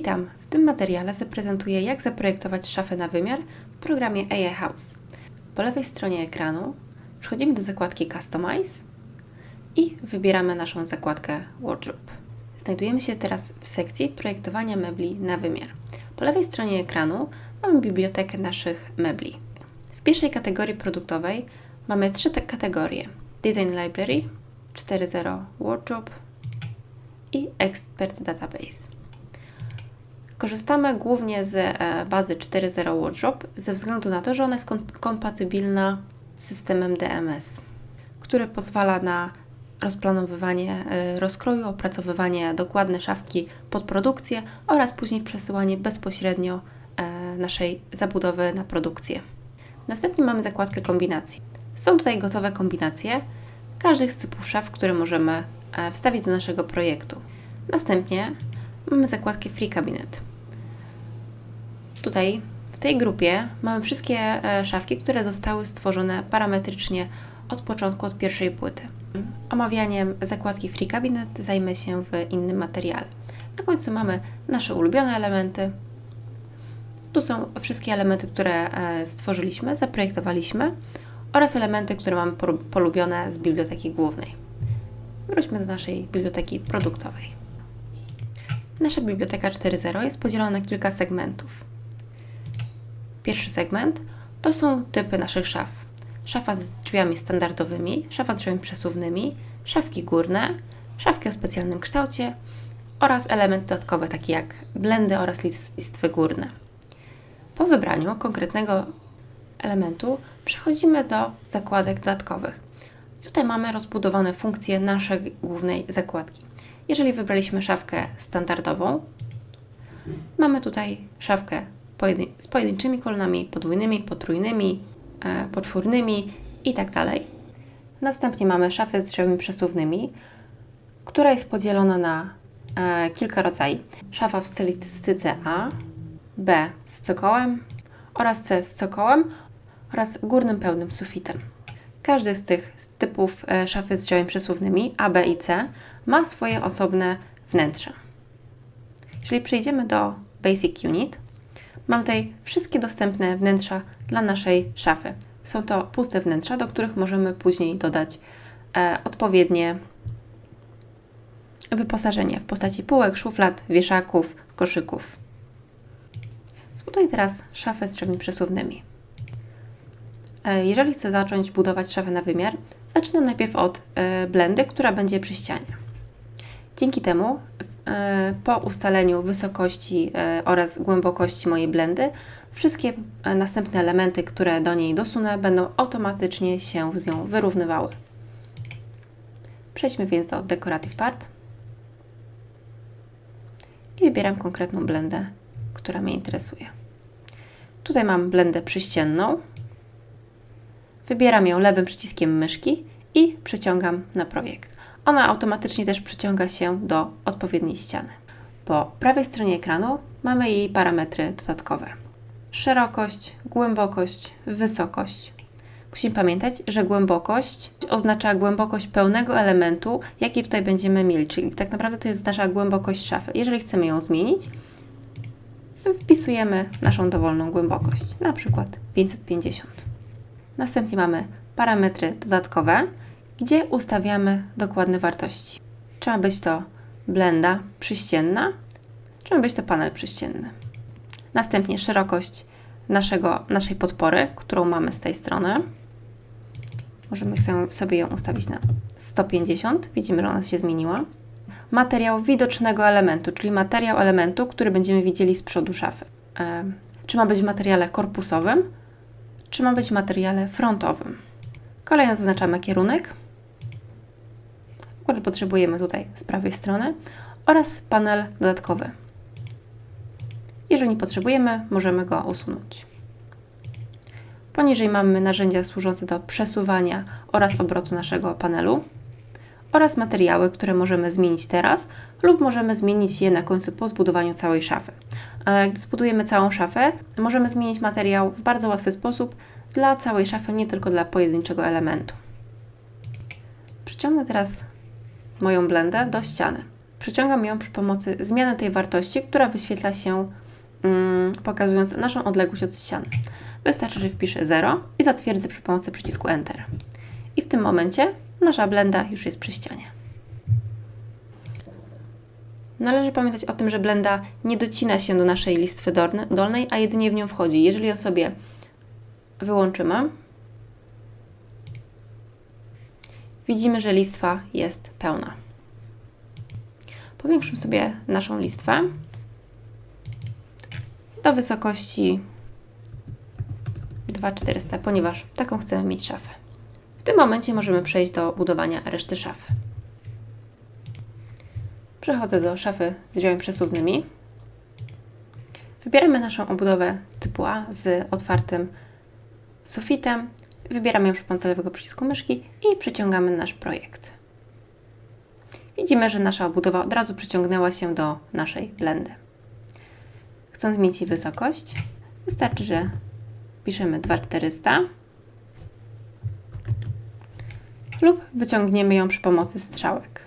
Witam! W tym materiale zaprezentuję, jak zaprojektować szafę na wymiar w programie AI House. Po lewej stronie ekranu przechodzimy do zakładki Customize i wybieramy naszą zakładkę Wardrobe. Znajdujemy się teraz w sekcji projektowania mebli na wymiar. Po lewej stronie ekranu mamy bibliotekę naszych mebli. W pierwszej kategorii produktowej mamy trzy te kategorie: Design Library, 4.0 Wardrobe i Expert Database. Korzystamy głównie z e, bazy 4.0 Wardrobe ze względu na to, że ona jest kom- kompatybilna z systemem DMS, który pozwala na rozplanowywanie e, rozkroju, opracowywanie dokładne szafki pod produkcję oraz później przesyłanie bezpośrednio e, naszej zabudowy na produkcję. Następnie mamy zakładkę kombinacji. Są tutaj gotowe kombinacje każdych z typów szaf, które możemy wstawić do naszego projektu. Następnie mamy zakładkę Free Cabinet. Tutaj w tej grupie mamy wszystkie e, szafki, które zostały stworzone parametrycznie od początku, od pierwszej płyty. Omawianiem zakładki Free Cabinet zajmę się w innym materiale. Na końcu mamy nasze ulubione elementy. Tu są wszystkie elementy, które e, stworzyliśmy, zaprojektowaliśmy oraz elementy, które mamy polubione z biblioteki głównej. Wróćmy do naszej biblioteki produktowej. Nasza biblioteka 4.0 jest podzielona na kilka segmentów. Pierwszy segment to są typy naszych szaf. Szafa z drzwiami standardowymi, szafa z drzwiami przesuwnymi, szafki górne, szafki o specjalnym kształcie oraz elementy dodatkowe takie jak blendy oraz listwy górne. Po wybraniu konkretnego elementu przechodzimy do zakładek dodatkowych. Tutaj mamy rozbudowane funkcje naszej głównej zakładki. Jeżeli wybraliśmy szafkę standardową, mamy tutaj szafkę z pojedynczymi kolonami, podwójnymi, potrójnymi, e, poczwórnymi i tak. Następnie mamy szafę z drzwiami przesuwnymi, która jest podzielona na e, kilka rodzajów. Szafa w stylistyce A, B z cokołem oraz C z cokołem oraz górnym pełnym sufitem. Każdy z tych typów e, szafy z drzwiami przesuwnymi A, B i C ma swoje osobne wnętrze. Jeżeli przejdziemy do Basic Unit, mam tutaj wszystkie dostępne wnętrza dla naszej szafy. Są to puste wnętrza, do których możemy później dodać e, odpowiednie wyposażenie w postaci półek, szuflad, wieszaków, koszyków. Zbuduję teraz szafę z drzwiami przesuwnymi. E, jeżeli chcę zacząć budować szafę na wymiar, zaczynam najpierw od e, blendy, która będzie przy ścianie. Dzięki temu po ustaleniu wysokości oraz głębokości mojej blendy, wszystkie następne elementy, które do niej dosunę, będą automatycznie się z nią wyrównywały. Przejdźmy więc do Decorative Part i wybieram konkretną blendę, która mnie interesuje. Tutaj mam blendę przyścienną, Wybieram ją lewym przyciskiem myszki i przyciągam na projekt. Ona automatycznie też przyciąga się do odpowiedniej ściany. Po prawej stronie ekranu mamy jej parametry dodatkowe. Szerokość, głębokość, wysokość. Musimy pamiętać, że głębokość oznacza głębokość pełnego elementu, jaki tutaj będziemy mieli, czyli tak naprawdę to jest nasza głębokość szafy. Jeżeli chcemy ją zmienić, wpisujemy naszą dowolną głębokość, na przykład 550. Następnie mamy parametry dodatkowe, gdzie ustawiamy dokładne wartości. Czy ma być to blenda przyścienna, czy ma być to panel przyścienny. Następnie szerokość naszego, naszej podpory, którą mamy z tej strony. Możemy sobie ją ustawić na 150. Widzimy, że ona się zmieniła. Materiał widocznego elementu, czyli materiał elementu, który będziemy widzieli z przodu szafy. E, czy ma być w materiale korpusowym, czy ma być w materiale frontowym. Kolejno zaznaczamy kierunek. Akurat potrzebujemy tutaj z prawej strony oraz panel dodatkowy. Jeżeli potrzebujemy, możemy go usunąć. Poniżej mamy narzędzia służące do przesuwania oraz obrotu naszego panelu oraz materiały, które możemy zmienić teraz lub możemy zmienić je na końcu po zbudowaniu całej szafy. Gdy zbudujemy całą szafę, możemy zmienić materiał w bardzo łatwy sposób dla całej szafy, nie tylko dla pojedynczego elementu. Przyciągnę teraz moją blendę do ściany. Przyciągam ją przy pomocy zmiany tej wartości, która wyświetla się mm, pokazując naszą odległość od ściany. Wystarczy, że wpiszę 0 i zatwierdzę przy pomocy przycisku Enter. I w tym momencie nasza blenda już jest przy ścianie. Należy pamiętać o tym, że blenda nie docina się do naszej listwy dolne- dolnej, a jedynie w nią wchodzi. Jeżeli ją sobie wyłączymy, widzimy, że listwa jest pełna. Powiększmy sobie naszą listwę do wysokości 2400, ponieważ taką chcemy mieć szafę. W tym momencie możemy przejść do budowania reszty szafy. Przechodzę do szafy z drzwiami przesuwnymi. Wybieramy naszą obudowę typu A z otwartym sufitem. Wybieramy ją przy pomocy lewego przycisku myszki i przyciągamy nasz projekt. Widzimy, że nasza obudowa od razu przyciągnęła się do naszej blendy. Chcąc mieć jej wysokość, wystarczy, że piszemy 2400 lub wyciągniemy ją przy pomocy strzałek.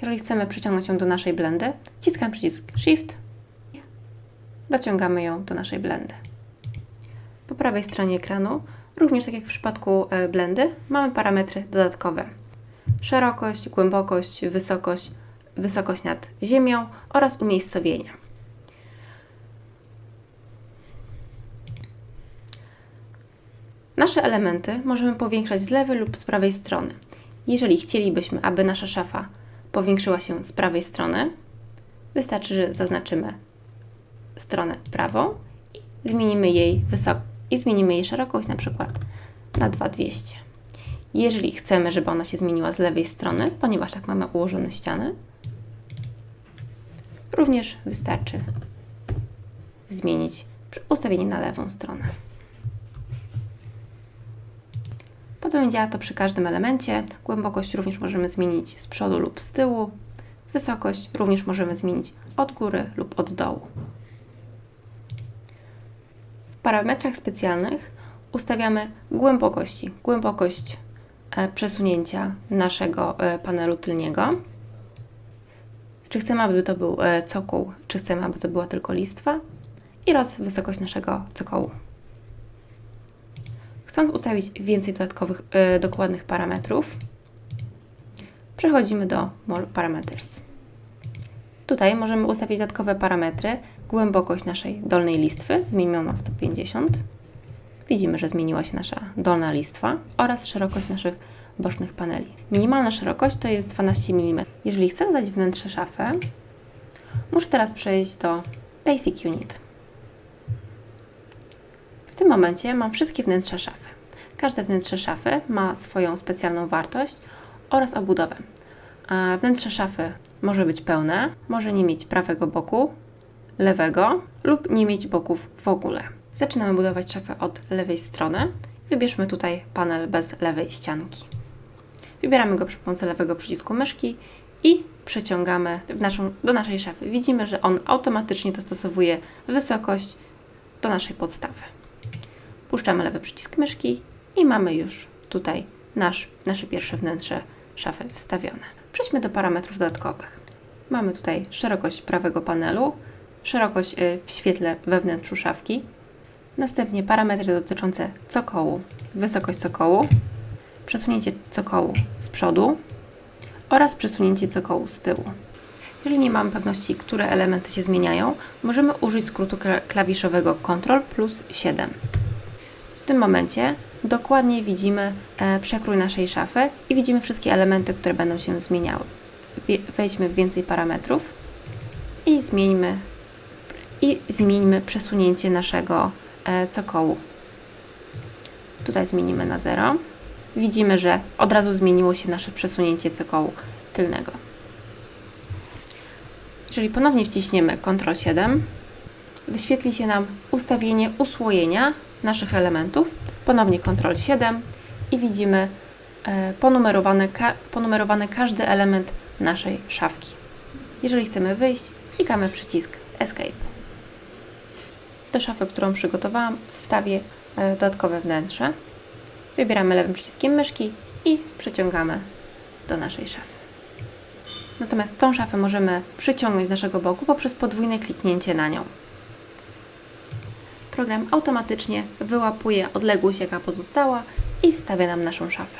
Jeżeli chcemy przyciągnąć ją do naszej blendy, wciskamy przycisk Shift, dociągamy ją do naszej blendy. Po prawej stronie ekranu, również tak jak w przypadku e, blendy, mamy parametry dodatkowe. Szerokość, głębokość, wysokość, wysokość nad ziemią oraz umiejscowienie. Nasze elementy możemy powiększać z lewej lub z prawej strony. Jeżeli chcielibyśmy, aby nasza szafa powiększyła się z prawej strony, wystarczy, że zaznaczymy stronę prawą i zmienimy jej wysok i zmienimy jej szerokość na przykład na 2200. Jeżeli chcemy, żeby ona się zmieniła z lewej strony, ponieważ tak mamy ułożone ściany, również wystarczy zmienić ustawienie na lewą stronę. Podobnie działa to przy każdym elemencie. Głębokość również możemy zmienić z przodu lub z tyłu. Wysokość również możemy zmienić od góry lub od dołu. Parametrach specjalnych ustawiamy głębokości. Głębokość e, przesunięcia naszego e, panelu tylniego. Czy chcemy, aby to był e, cokół, czy chcemy, aby to była tylko listwa oraz wysokość naszego cokołu. Chcąc ustawić więcej dodatkowych, dokładnych parametrów, przechodzimy do More Parameters. Tutaj możemy ustawić dodatkowe parametry, głębokość naszej dolnej listwy, zmienimy ją na 150. Widzimy, że zmieniła się nasza dolna listwa oraz szerokość naszych bocznych paneli. Minimalna szerokość to jest 12 mm. Jeżeli chcę dodać wnętrze szafy, muszę teraz przejść do Basic Unit. W tym momencie mam wszystkie wnętrza szafy. Każde wnętrze szafy ma swoją specjalną wartość oraz obudowę. A wnętrze szafy może być pełne, może nie mieć prawego boku, lewego lub nie mieć boków w ogóle. Zaczynamy budować szafę od lewej strony. Wybierzmy tutaj panel bez lewej ścianki. Wybieramy go przy pomocy lewego przycisku myszki i przeciągamy naszą, do naszej szafy. Widzimy, że on automatycznie dostosowuje wysokość do naszej podstawy. Puszczamy lewy przycisk myszki i mamy już tutaj nasz, nasze pierwsze wnętrze szafy wstawione. Przejdźmy do parametrów dodatkowych. Mamy tutaj szerokość prawego panelu, szerokość y, w świetle we szafki, następnie parametry dotyczące cokołu, wysokość cokołu, przesunięcie cokołu z przodu oraz przesunięcie cokołu z tyłu. Jeżeli nie mamy pewności, które elementy się zmieniają, możemy użyć skrótu klawiszowego Ctrl plus 7. W tym momencie dokładnie widzimy e, przekrój naszej szafy i widzimy wszystkie elementy, które będą się zmieniały. Wejdźmy w więcej parametrów i zmieńmy, i zmieńmy przesunięcie naszego e, cokołu. Tutaj zmienimy na 0. Widzimy, że od razu zmieniło się nasze przesunięcie cokołu tylnego. Jeżeli ponownie wciśniemy Ctrl 7, wyświetli się nam ustawienie usłojenia naszych elementów. Ponownie Ctrl 7 i widzimy e, ponumerowany, ponumerowany każdy element naszej szafki. Jeżeli chcemy wyjść, klikamy przycisk Escape. Do szafy, którą przygotowałam, wstawię e, dodatkowe wnętrze. Wybieramy lewym przyciskiem myszki i przeciągamy do naszej szafy. Natomiast tą szafę możemy przyciągnąć do naszego boku poprzez podwójne kliknięcie na nią. Program automatycznie wyłapuje odległość, jaka pozostała i wstawia nam naszą szafę.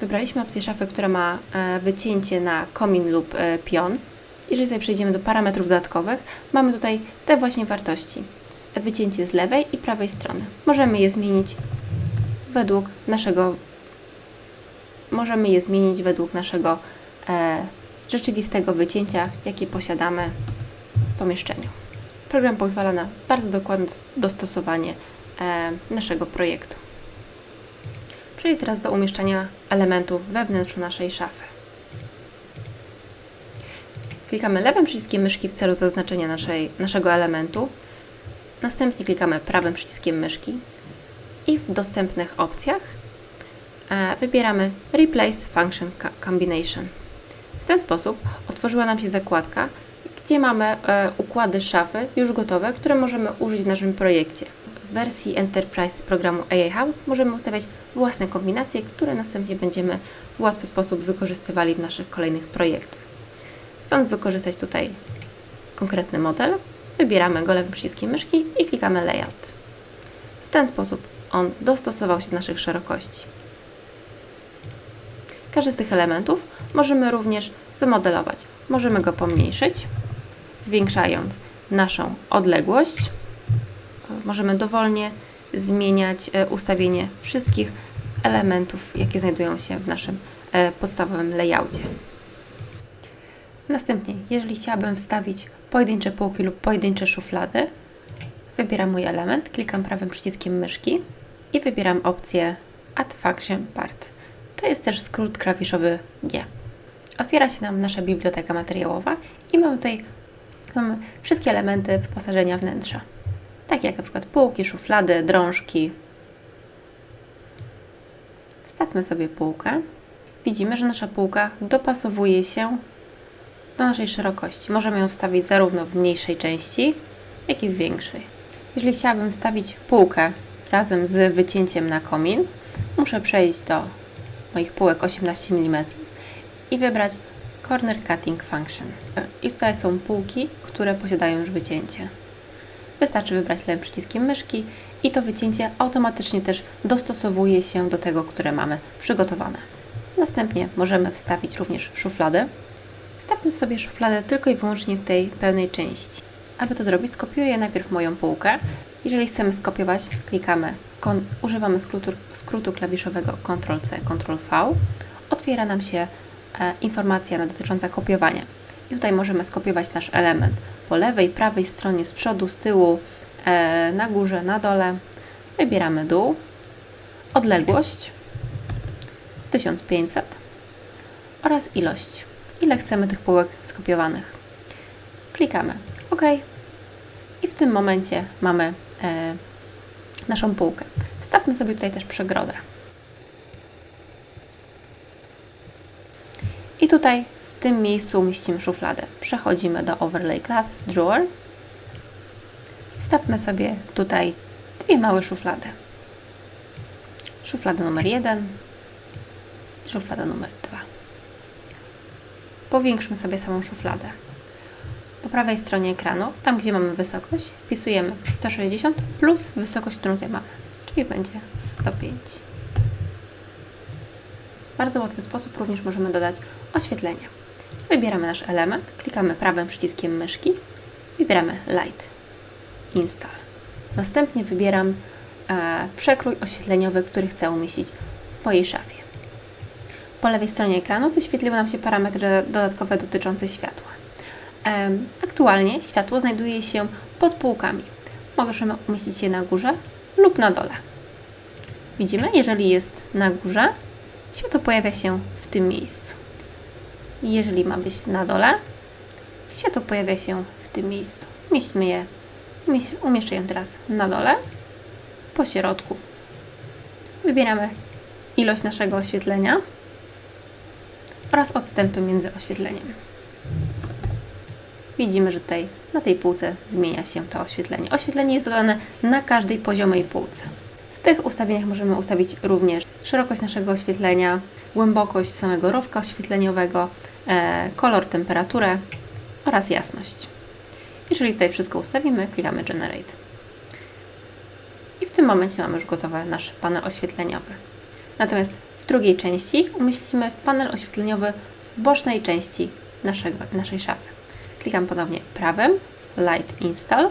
Wybraliśmy opcję szafy, która ma e, wycięcie na komin lub e, pion. Jeżeli sobie przejdziemy do parametrów dodatkowych, mamy tutaj te właśnie wartości. Wycięcie z lewej i prawej strony. Możemy je zmienić według naszego możemy je zmienić według naszego e, rzeczywistego wycięcia, jakie posiadamy w pomieszczeniu. Program pozwala na bardzo dokładne dostosowanie e, naszego projektu. Przejdź teraz do umieszczania elementów we wnętrzu naszej szafy. Klikamy lewym przyciskiem myszki w celu zaznaczenia naszej, naszego elementu. Następnie klikamy prawym przyciskiem myszki i w dostępnych opcjach e, wybieramy Replace Function Combination. W ten sposób otworzyła nam się zakładka, gdzie mamy e, układy szafy już gotowe, które możemy użyć w naszym projekcie. W wersji Enterprise z programu AI House możemy ustawiać własne kombinacje, które następnie będziemy w łatwy sposób wykorzystywali w naszych kolejnych projektach. Chcąc wykorzystać tutaj konkretny model, wybieramy go lewym przyciskiem myszki i klikamy Layout. W ten sposób on dostosował się do naszych szerokości. Każdy z tych elementów możemy również wymodelować. Możemy go pomniejszyć, zwiększając naszą odległość. Możemy dowolnie zmieniać e, ustawienie wszystkich elementów, jakie znajdują się w naszym e, podstawowym layoutie. Następnie, jeżeli chciałabym wstawić pojedyncze półki lub pojedyncze szuflady, wybieram mój element, klikam prawym przyciskiem myszki i wybieram opcję Add Function Part. To jest też skrót klawiszowy G. Otwiera się nam nasza biblioteka materiałowa i mamy tutaj mamy wszystkie elementy wyposażenia wnętrza. Takie jak na przykład półki, szuflady, drążki. Wstawmy sobie półkę. Widzimy, że nasza półka dopasowuje się naszej szerokości. Możemy ją wstawić zarówno w mniejszej części, jak i w większej. Jeżeli chciałabym wstawić półkę razem z wycięciem na komin, muszę przejść do moich półek 18 mm i wybrać Corner Cutting Function. I tutaj są półki, które posiadają już wycięcie. Wystarczy wybrać lewym przyciskiem myszki i to wycięcie automatycznie też dostosowuje się do tego, które mamy przygotowane. Następnie możemy wstawić również szufladę. Wstawmy sobie szufladę tylko i wyłącznie w tej pełnej części. Aby to zrobić, skopiuję najpierw moją półkę. Jeżeli chcemy skopiować, klikamy, używamy skrótu, skrótu klawiszowego Ctrl-C, Ctrl-V. Otwiera nam się e, informacja dotycząca kopiowania. I tutaj możemy skopiować nasz element po lewej, prawej stronie, z przodu, z tyłu, e, na górze, na dole. Wybieramy dół, odległość 1500 oraz ilość, ile chcemy tych półek skopiowanych. Klikamy OK i w tym momencie mamy e, naszą półkę. Wstawmy sobie tutaj też przegrodę. I tutaj w tym miejscu umieścimy szufladę. Przechodzimy do Overlay Class, Drawer. Wstawmy sobie tutaj dwie małe szuflady. Szuflada numer 1 i szuflada numer 2. Powiększmy sobie samą szufladę. Po prawej stronie ekranu, tam gdzie mamy wysokość, wpisujemy 160 plus wysokość, którą tutaj mamy, czyli będzie 105. W bardzo łatwy sposób również możemy dodać oświetlenie. Wybieramy nasz element, klikamy prawym przyciskiem myszki, wybieramy Light, Install. Następnie wybieram e, przekrój oświetleniowy, który chcę umieścić w mojej szafie. Po lewej stronie ekranu wyświetliły nam się parametry dodatkowe dotyczące światła. Aktualnie światło znajduje się pod półkami. Możemy umieścić je na górze lub na dole. Widzimy, jeżeli jest na górze, światło pojawia się w tym miejscu. Jeżeli ma być na dole, światło pojawia się w tym miejscu. Umieśćmy je, umieszczę je teraz na dole, po środku. Wybieramy ilość naszego oświetlenia oraz odstępy między oświetleniem. Widzimy, że tutaj na tej półce zmienia się to oświetlenie. Oświetlenie jest dodane na każdej poziomej półce. W tych ustawieniach możemy ustawić również szerokość naszego oświetlenia, głębokość samego rowka oświetleniowego, e, kolor, temperaturę oraz jasność. Jeżeli tutaj wszystko ustawimy, klikamy Generate. I w tym momencie mamy już gotowy nasz panel oświetleniowy. Natomiast drugiej części umieścimy panel oświetleniowy w bocznej części naszego, naszej szafy. Klikam ponownie prawym, Light Install,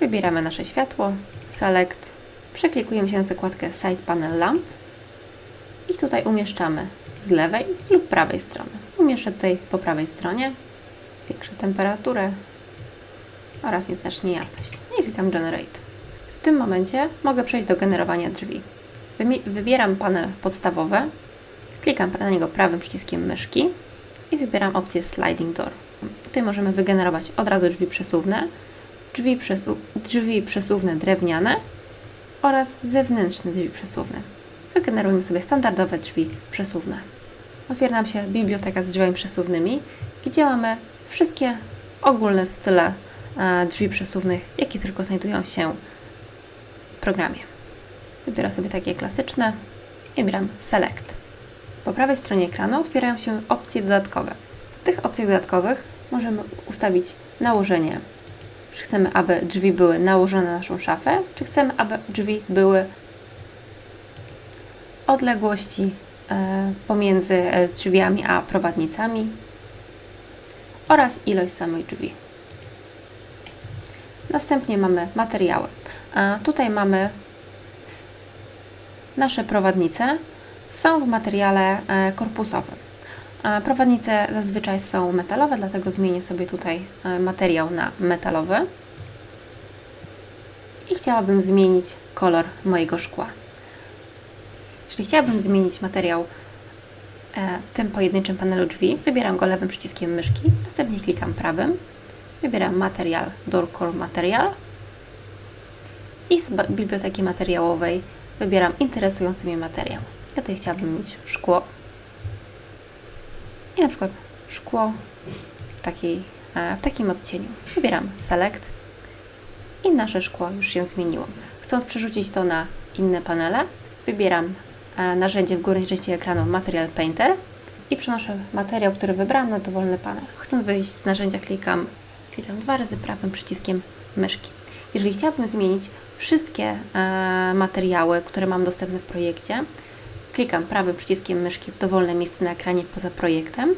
wybieramy nasze światło, Select, przeklikujemy się na zakładkę Side Panel Lamp i tutaj umieszczamy z lewej lub prawej strony. Umieszczę tutaj po prawej stronie, zwiększę temperaturę oraz nieznacznie jasność i klikam Generate. W tym momencie mogę przejść do generowania drzwi. Wybieram panel podstawowy, klikam na niego prawym przyciskiem myszki i wybieram opcję Sliding Door. Tutaj możemy wygenerować od razu drzwi przesuwne, drzwi, przesu- drzwi przesuwne drewniane oraz zewnętrzne drzwi przesuwne. Wygenerujemy sobie standardowe drzwi przesuwne. Otwiera nam się biblioteka z drzwiami przesuwnymi, gdzie mamy wszystkie ogólne style e, drzwi przesuwnych, jakie tylko znajdują się w programie. Wybieram sobie takie klasyczne i wybieram Select. Po prawej stronie ekranu otwierają się opcje dodatkowe. W tych opcjach dodatkowych możemy ustawić nałożenie. Czy chcemy, aby drzwi były nałożone na naszą szafę, czy chcemy, aby drzwi były odległości e, pomiędzy e, drzwiami a prowadnicami oraz ilość samych drzwi. Następnie mamy materiały. A tutaj mamy nasze prowadnice. Są w materiale e, korpusowym. Prowadnice zazwyczaj są metalowe, dlatego zmienię sobie tutaj e, materiał na metalowy. I chciałabym zmienić kolor mojego szkła. Jeśli chciałabym zmienić materiał e, w tym pojedynczym panelu drzwi, wybieram go lewym przyciskiem myszki, następnie klikam prawym, wybieram materiał Door Core Material i z biblioteki materiałowej wybieram interesujący mnie materiał. Ja tutaj chciałabym mieć szkło i na przykład szkło w, takiej, e, w takim odcieniu. Wybieram Select i nasze szkło już się zmieniło. Chcąc przerzucić to na inne panele, wybieram e, narzędzie w górnej części ekranu Material Painter i przenoszę materiał, który wybrałam na dowolny panel. Chcąc wyjść z narzędzia, klikam, klikam dwa razy prawym przyciskiem myszki. Jeżeli chciałabym zmienić wszystkie e, materiały, które mam dostępne w projekcie, klikam prawym przyciskiem myszki w dowolne miejsce na ekranie poza projektem,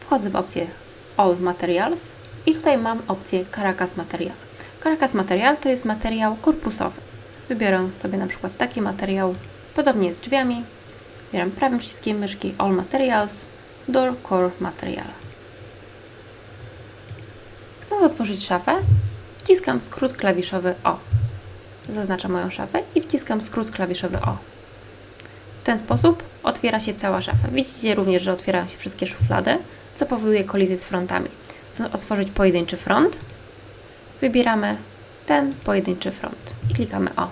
wchodzę w opcję All Materials i tutaj mam opcję Caracas Material. Caracas Material to jest materiał korpusowy. Wybiorę sobie na przykład taki materiał, podobnie z drzwiami. Wybieram prawym przyciskiem myszki All Materials, Door Core Material. Chcąc otworzyć szafę, wciskam skrót klawiszowy O. Zaznaczam moją szafę i wciskam skrót klawiszowy O. W ten sposób otwiera się cała szafa. Widzicie również, że otwierają się wszystkie szuflady, co powoduje kolizję z frontami. Chcąc otworzyć pojedynczy front, wybieramy ten pojedynczy front i klikamy O.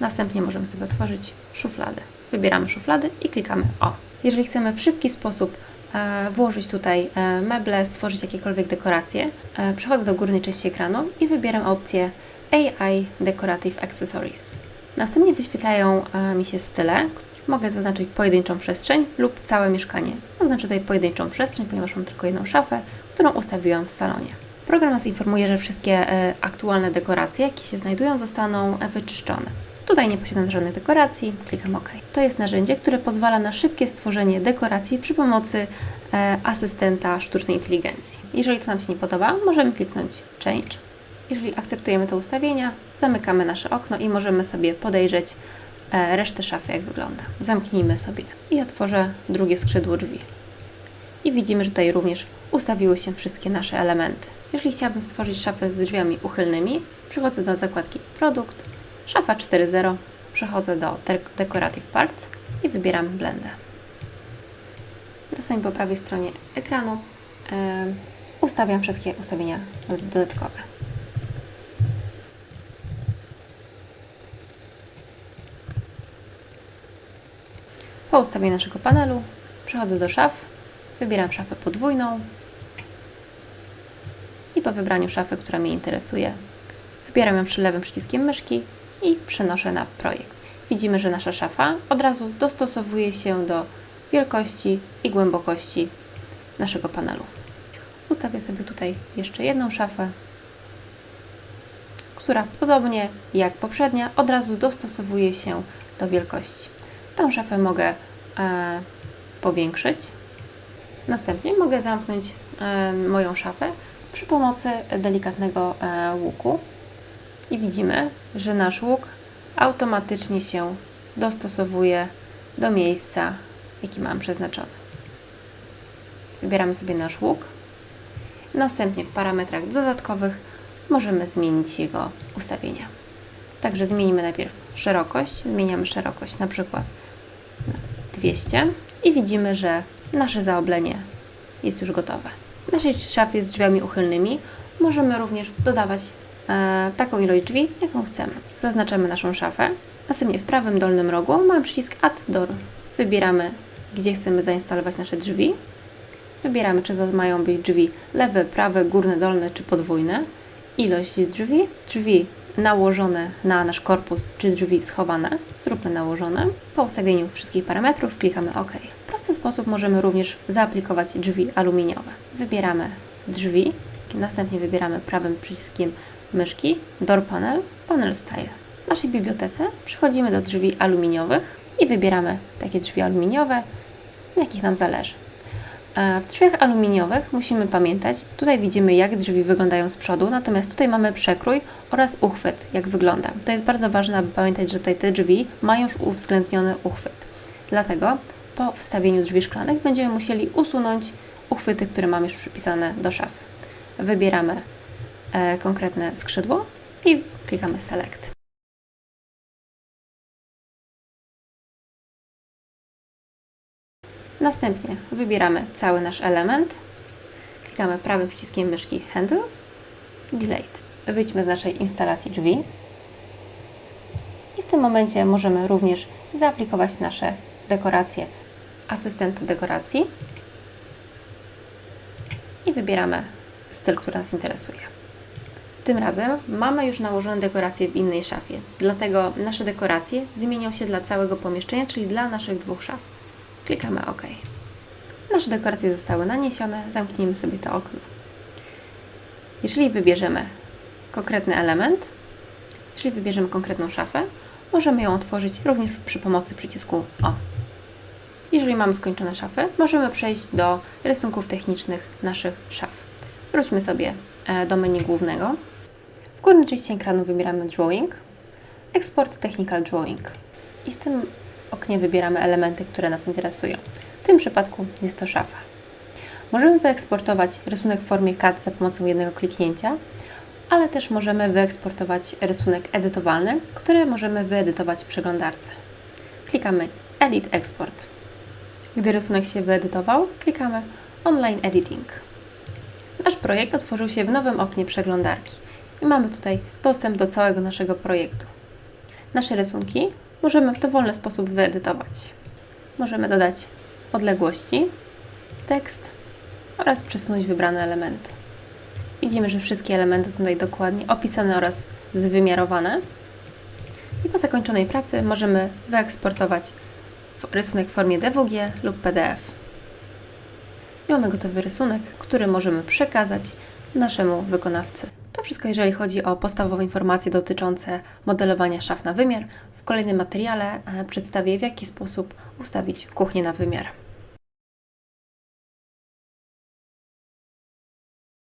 Następnie możemy sobie otworzyć szufladę. Wybieramy szuflady i klikamy O. Jeżeli chcemy w szybki sposób e, włożyć tutaj e, meble, stworzyć jakiekolwiek dekoracje, e, przechodzę do górnej części ekranu i wybieram opcję AI Decorative Accessories. Następnie wyświetlają e, mi się style. Mogę zaznaczyć pojedynczą przestrzeń lub całe mieszkanie. Zaznaczę tutaj pojedynczą przestrzeń, ponieważ mam tylko jedną szafę, którą ustawiłam w salonie. Program nas informuje, że wszystkie e, aktualne dekoracje, jakie się znajdują, zostaną e, wyczyszczone. Tutaj nie posiadam żadnych dekoracji, klikam OK. To jest narzędzie, które pozwala na szybkie stworzenie dekoracji przy pomocy asystenta sztucznej inteligencji. Jeżeli to nam się nie podoba, możemy kliknąć Change. Jeżeli akceptujemy te ustawienia, zamykamy nasze okno i możemy sobie podejrzeć e, resztę szafy, jak wygląda. Zamknijmy sobie i otworzę drugie skrzydło drzwi. I widzimy, że tutaj również ustawiły się wszystkie nasze elementy. Jeżeli chciałabym stworzyć szafę z drzwiami uchylnymi, przechodzę do zakładki Produkt, szafa 4.0, przechodzę do de- Decorative Parts i wybieram Blendę. Następnie po prawej stronie ekranu e, ustawiam wszystkie ustawienia dodatkowe. Po ustawieniu naszego panelu przechodzę do szaf, wybieram szafę podwójną i po wybraniu szafy, która mnie interesuje, wybieram ją przy lewym przyciskiem myszki i przenoszę na projekt. widzimy, że nasza szafa od razu dostosowuje się do wielkości i głębokości naszego panelu. Ustawię sobie tutaj jeszcze jedną szafę, która podobnie jak poprzednia od razu dostosowuje się do wielkości. Tą szafę mogę e, powiększyć. Następnie mogę zamknąć e, moją szafę przy pomocy delikatnego e, łuku i widzimy, że nasz łuk automatycznie się dostosowuje do miejsca, jaki mam przeznaczony. Wybieramy sobie nasz łuk. Następnie w parametrach dodatkowych możemy zmienić jego ustawienia. Także zmienimy najpierw szerokość. Zmieniamy szerokość na przykład 200 i widzimy, że nasze zaoblenie jest już gotowe. W naszej szafie z drzwiami uchylnymi możemy również dodawać e, taką ilość drzwi, jaką chcemy. Zaznaczamy naszą szafę. Następnie w prawym dolnym rogu mamy przycisk Add Door. Wybieramy, gdzie chcemy zainstalować nasze drzwi. Wybieramy, czy to mają być drzwi lewe, prawe, górne, dolne czy podwójne. Ilość drzwi, drzwi nałożone na nasz korpus, czy drzwi schowane. Zróbmy nałożone. Po ustawieniu wszystkich parametrów klikamy OK. W prosty sposób możemy również zaaplikować drzwi aluminiowe. Wybieramy drzwi, następnie wybieramy prawym przyciskiem myszki Door Panel, Panel Style. W naszej bibliotece przechodzimy do drzwi aluminiowych i wybieramy takie drzwi aluminiowe, na jakich nam zależy. E, W drzwiach aluminiowych musimy pamiętać, tutaj widzimy jak drzwi wyglądają z przodu, natomiast tutaj mamy przekrój oraz uchwyt, jak wygląda. To jest bardzo ważne, aby pamiętać, że tutaj te drzwi mają już uwzględniony uchwyt. Dlatego po wstawieniu drzwi szklanych będziemy musieli usunąć uchwyty, które mamy już przypisane do szafy. Wybieramy e, konkretne skrzydło i klikamy Select. Następnie wybieramy cały nasz element, klikamy prawym przyciskiem myszki Handle, Delete. Wyjdźmy z naszej instalacji drzwi i w tym momencie możemy również zaaplikować nasze dekoracje asystent dekoracji i wybieramy styl, który nas interesuje. Tym razem mamy już nałożone dekoracje w innej szafie, dlatego nasze dekoracje zmienią się dla całego pomieszczenia, czyli dla naszych dwóch szaf. Klikamy OK. Nasze dekoracje zostały naniesione, zamknijmy sobie to okno. Jeżeli wybierzemy konkretny element, jeżeli wybierzemy konkretną szafę, możemy ją otworzyć również przy pomocy przycisku O. Jeżeli mamy skończone szafy, możemy przejść do rysunków technicznych naszych szaf. Wróćmy sobie e, do menu głównego. W górnej części ekranu wybieramy Drawing, Export Technical Drawing i w tym oknie wybieramy elementy, które nas interesują. W tym przypadku jest to szafa. Możemy wyeksportować rysunek w formie CAD za pomocą jednego kliknięcia, ale też możemy wyeksportować rysunek edytowalny, który możemy wyedytować w przeglądarce. Klikamy Edit Export. Gdy rysunek się wyedytował, klikamy Online Editing. Nasz projekt otworzył się w nowym oknie przeglądarki i mamy tutaj dostęp do całego naszego projektu. Nasze rysunki możemy w dowolny sposób wyedytować. Możemy dodać odległości, tekst oraz przesunąć wybrane elementy. Widzimy, że wszystkie elementy są tutaj dokładnie opisane oraz zwymiarowane. I po zakończonej pracy możemy wyeksportować rysunek w formie DWG lub PDF. I mamy gotowy rysunek, który możemy przekazać naszemu wykonawcy. To wszystko, jeżeli chodzi o podstawowe informacje dotyczące modelowania szaf na wymiar. W kolejnym materiale e, przedstawię, w jaki sposób ustawić kuchnię na wymiar.